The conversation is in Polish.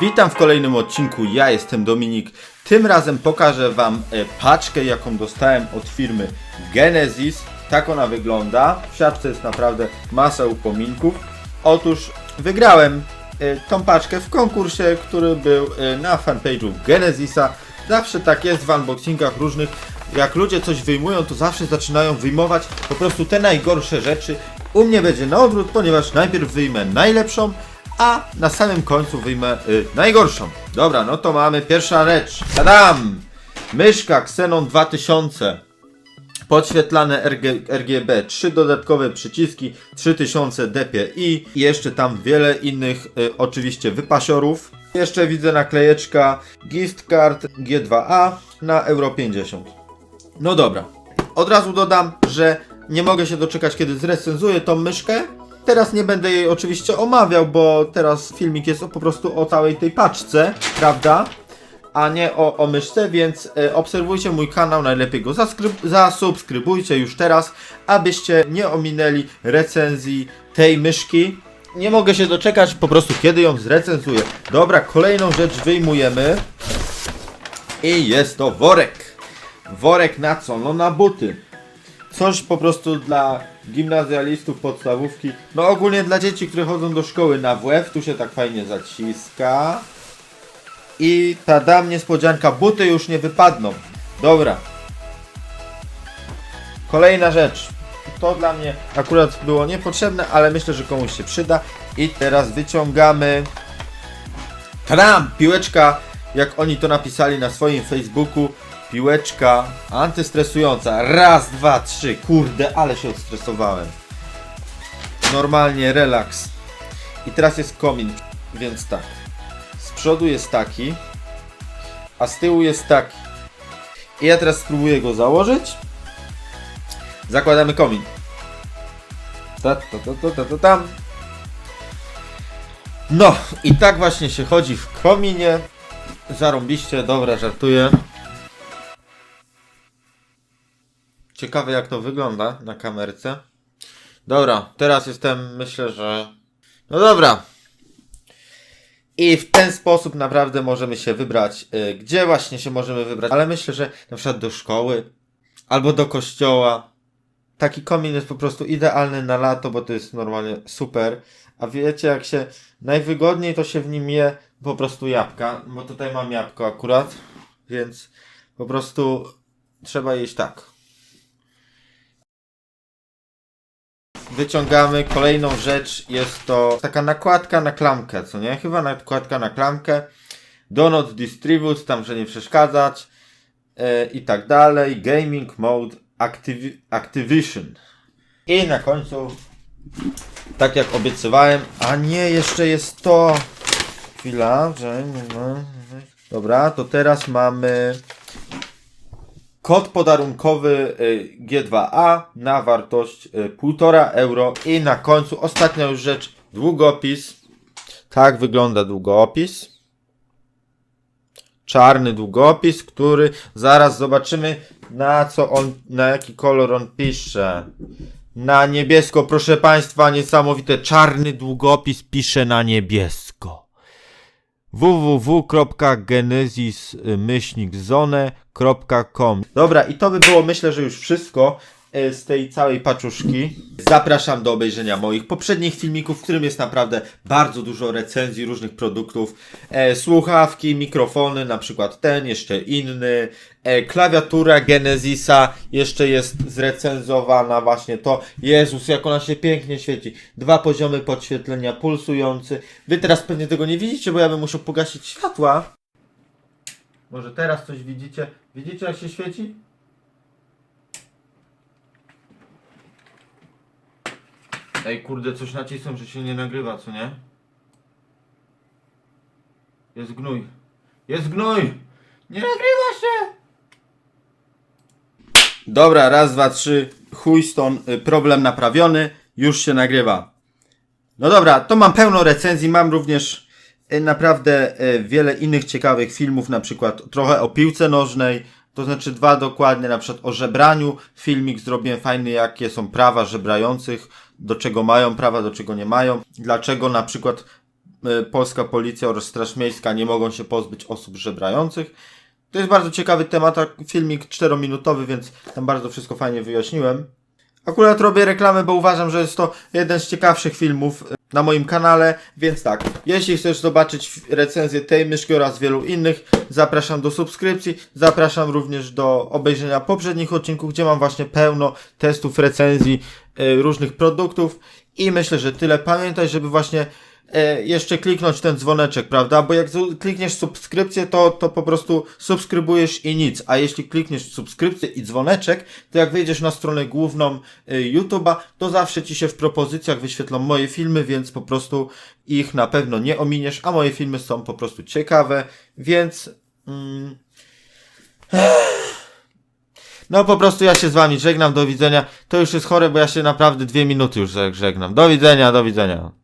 Witam w kolejnym odcinku, ja jestem Dominik. Tym razem pokażę Wam e, paczkę, jaką dostałem od firmy Genesis. Tak ona wygląda. W siatce jest naprawdę masa upominków. Otóż wygrałem e, tą paczkę w konkursie, który był e, na fanpage'u Genesisa. Zawsze tak jest w unboxingach różnych. Jak ludzie coś wyjmują, to zawsze zaczynają wyjmować po prostu te najgorsze rzeczy. U mnie będzie na odwrót, ponieważ najpierw wyjmę najlepszą, a na samym końcu wyjmę y, najgorszą. Dobra, no to mamy pierwsza rzecz. Tadam! Myszka Xenon 2000. Podświetlane RG, RGB, trzy dodatkowe przyciski, 3000 dpi i jeszcze tam wiele innych y, oczywiście wypasiorów. Jeszcze widzę naklejeczka gift card G2A na euro 50. No dobra. Od razu dodam, że nie mogę się doczekać, kiedy zrecenzuję tą myszkę. Teraz nie będę jej oczywiście omawiał, bo teraz filmik jest po prostu o całej tej paczce, prawda? A nie o, o myszce, więc e, obserwujcie mój kanał, najlepiej go zasubskrybujcie już teraz, abyście nie ominęli recenzji tej myszki. Nie mogę się doczekać po prostu, kiedy ją zrecenzuję. Dobra, kolejną rzecz wyjmujemy. I jest to worek. Worek na co? No na buty. Coś po prostu dla gimnazjalistów, podstawówki. No ogólnie dla dzieci, które chodzą do szkoły na WF. Tu się tak fajnie zaciska. I tada niespodzianka. Buty już nie wypadną. Dobra. Kolejna rzecz. To dla mnie akurat było niepotrzebne, ale myślę, że komuś się przyda. I teraz wyciągamy Tadam! Piłeczka, jak oni to napisali na swoim Facebooku, piłeczka antystresująca. Raz, dwa, trzy. Kurde, ale się odstresowałem. Normalnie relaks. I teraz jest komin, więc tak. Z przodu jest taki, a z tyłu jest taki. I ja teraz spróbuję go założyć. Zakładamy komin. Ta, ta, ta, ta, ta, ta, tam. No, i tak właśnie się chodzi w kominie. Zarąbiście, dobra, żartuję. Ciekawe jak to wygląda na kamerce. Dobra, teraz jestem, myślę, że... No dobra. I w ten sposób naprawdę możemy się wybrać, y, gdzie właśnie się możemy wybrać. Ale myślę, że na przykład do szkoły albo do kościoła. Taki komin jest po prostu idealny na lato, bo to jest normalnie super. A wiecie, jak się najwygodniej to się w nim je po prostu jabłka, bo tutaj mam jabłko akurat, więc po prostu trzeba jeść tak. Wyciągamy kolejną rzecz, jest to taka nakładka na klamkę, co nie? Chyba nakładka na klamkę. Do not distribute, tam, że nie przeszkadzać e, i tak dalej. Gaming mode Activ- Activision. I na końcu tak jak obiecywałem, a nie, jeszcze jest to. Chwila, że. Dobra, to teraz mamy kod podarunkowy y, G2A na wartość y, 1,5 euro. I na końcu ostatnia już rzecz, długopis. Tak wygląda długopis. Czarny długopis, który zaraz zobaczymy na co on, na jaki kolor on pisze. Na niebiesko, proszę Państwa, niesamowite. Czarny długopis pisze na niebiesko. www.genesis-zone.com Dobra, i to by było myślę, że już wszystko z tej całej paczuszki. Zapraszam do obejrzenia moich poprzednich filmików, w którym jest naprawdę bardzo dużo recenzji różnych produktów. E, słuchawki, mikrofony, na przykład ten, jeszcze inny. E, klawiatura Genesisa jeszcze jest zrecenzowana właśnie to. Jezus, jak ona się pięknie świeci. Dwa poziomy podświetlenia pulsujący. Wy teraz pewnie tego nie widzicie, bo ja bym musiał pogasić światła. Może teraz coś widzicie? Widzicie jak się świeci? Ej, kurde, coś nacisłem, że się nie nagrywa, co nie? Jest gnój. Jest gnój! Nie nagrywa się! Dobra, raz, dwa, trzy. Chuj y, problem naprawiony. Już się nagrywa. No dobra, to mam pełno recenzji. Mam również y, naprawdę y, wiele innych ciekawych filmów, na przykład trochę o piłce nożnej, to znaczy dwa dokładnie, na przykład o żebraniu. Filmik zrobiłem fajny, jakie są prawa żebrających, do czego mają prawa, do czego nie mają, dlaczego na przykład e, polska policja oraz Straż Miejska nie mogą się pozbyć osób żebrających. To jest bardzo ciekawy temat, filmik 4-minutowy, więc tam bardzo wszystko fajnie wyjaśniłem. Akurat robię reklamę, bo uważam, że jest to jeden z ciekawszych filmów e, na moim kanale, więc tak, jeśli chcesz zobaczyć recenzję tej myszki oraz wielu innych, zapraszam do subskrypcji, zapraszam również do obejrzenia poprzednich odcinków, gdzie mam właśnie pełno testów, recenzji e, różnych produktów. I myślę, że tyle. Pamiętaj, żeby właśnie jeszcze kliknąć ten dzwoneczek, prawda? Bo jak klikniesz subskrypcję, to, to po prostu subskrybujesz i nic. A jeśli klikniesz subskrypcję i dzwoneczek, to jak wejdziesz na stronę główną y, YouTube'a, to zawsze ci się w propozycjach wyświetlą moje filmy, więc po prostu ich na pewno nie ominiesz, a moje filmy są po prostu ciekawe, więc. Mm, no po prostu ja się z wami żegnam, do widzenia. To już jest chore, bo ja się naprawdę dwie minuty już żegnam. Do widzenia, do widzenia.